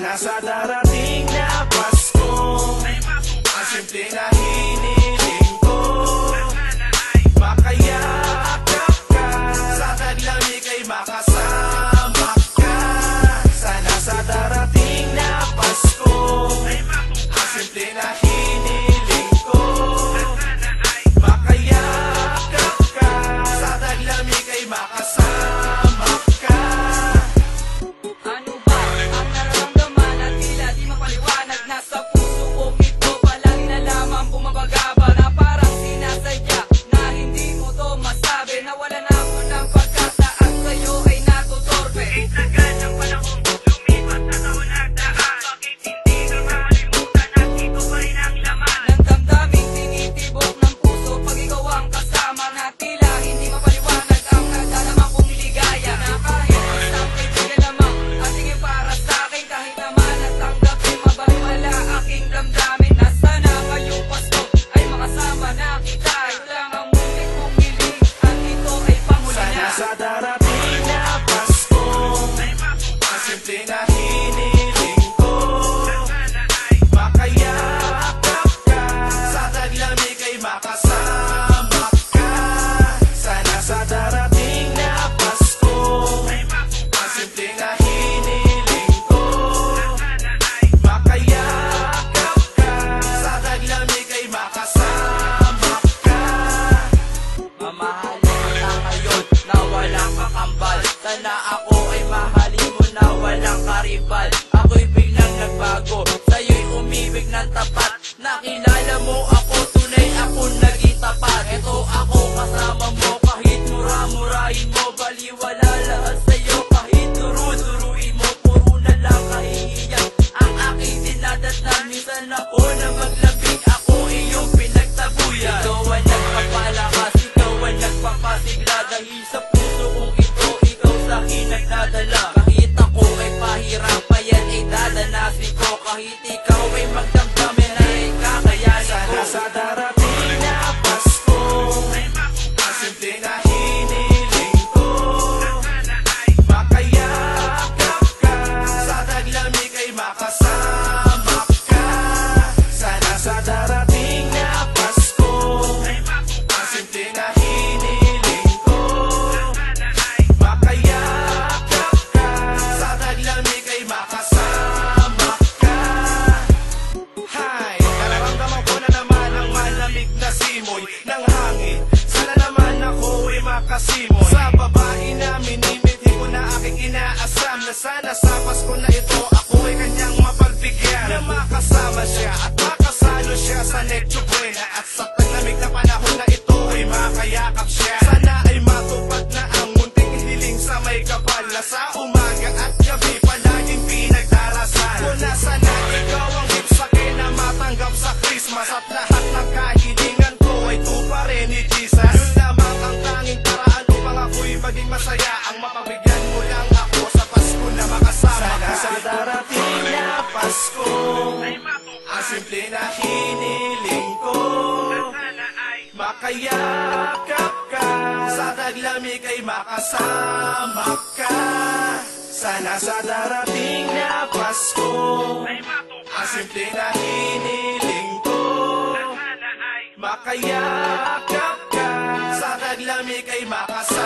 Nasa darating na Pasko. Ang simple na hindi love you, God. Sana ako ay mahalin mo na walang karibal. kahiti amoy ng hangin. Sana naman ako ay makasimon. Sa babae na minimit ko na aking inaasam Na sana sa Pasko na ito Ako ay kanyang mapagbigyan Na makasama siya at makasalo siya Sa Necho Buena. At sa taglamig na panahon na ito Ay makayakap masaya ang mapabigyan mo lang ako sa Pasko na makasama. Sana sa darating na Pasko Ang simple na hiniling ko Makayakap ka. Sa taglamig ay makasama ka. Sana sa darating na Pasko Ang simple na hiniling ko Makayakap ka. Sa taglamig ay makasama.